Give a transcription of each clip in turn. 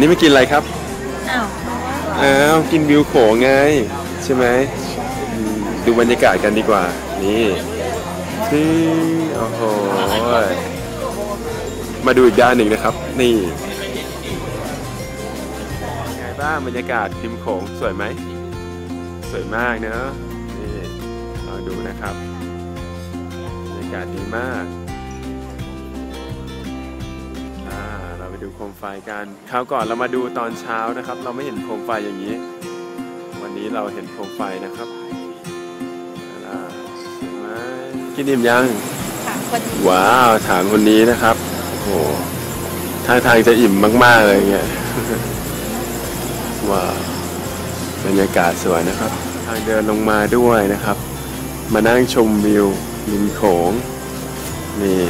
นี้ไม่กินอะไรครับ อ้าวอ้าวกินวิวโขงไง ใช่ไหมอืมดูบรรยากาศกันดีกว่า นี่นี่โอ้โหมาดูอีกด้านหนึ่งนะครับ นี่ไงบ้างบรรยากาศริมโขงสวยไหม สวยมากเนอะนี่ลองดูนะครับบรรยากาศดีมาก เราไปดูโคมไฟกันคราวก่อนเรามาดูตอนเช้านะครับ เราไม่เห็นโคมไฟอย่างนี้ วันนี้เราเห็นโคมไฟนะครับอ่าสวยไหมกินอิ่มยังถามคนว้าวถามคนนี้นะครับโอ้โหท่าทางจะอิ่มมาก ๆ เลยเงี้ยว้าวบรรยากาศสวยนะครับ ทางเดินลงมาด้วยนะครับ มานั่งชมวิวริมโขงนี่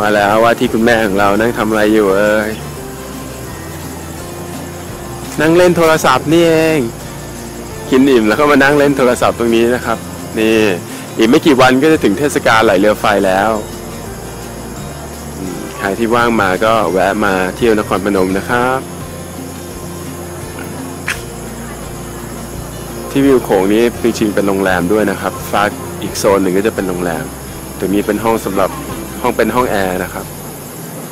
มาแล้วว่าที่คุณแม่ของเรานั่งทำอะไรอยู่เอ้ยนั่งเล่นโทรศัพท์นี่เองกินอิ่มแล้วก็มานั่งเล่นโทรศัพท์ตรงนี้นะครับ นี่อีกไม่กี่วันก็จะถึงเทศกาลไหลเรือไฟแล้วใครที่ว่างมาก็แวะมาเที่ยวนครพนมนะครับ ที่วิวโขงนี้จริงๆเป็นโรงแรมด้วยนะครับฟ้าอีกโซนหนึ่งก็จะเป็นโรงแรมตรงนี้เป็นห้องสำหรับ ห้องเป็นห้องแอร์นะครับ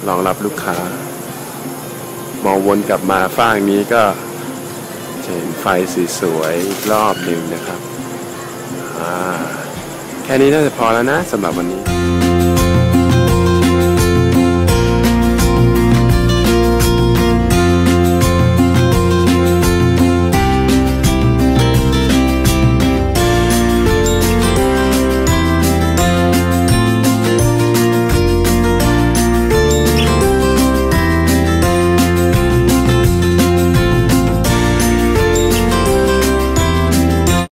รองรับลูกค้า มองวนกลับมาฝ้างนี้ก็เห็นไฟสีสวยอีกรอบหนึ่งนะครับ แค่นี้น่าจะพอแล้วนะสำหรับวันนี้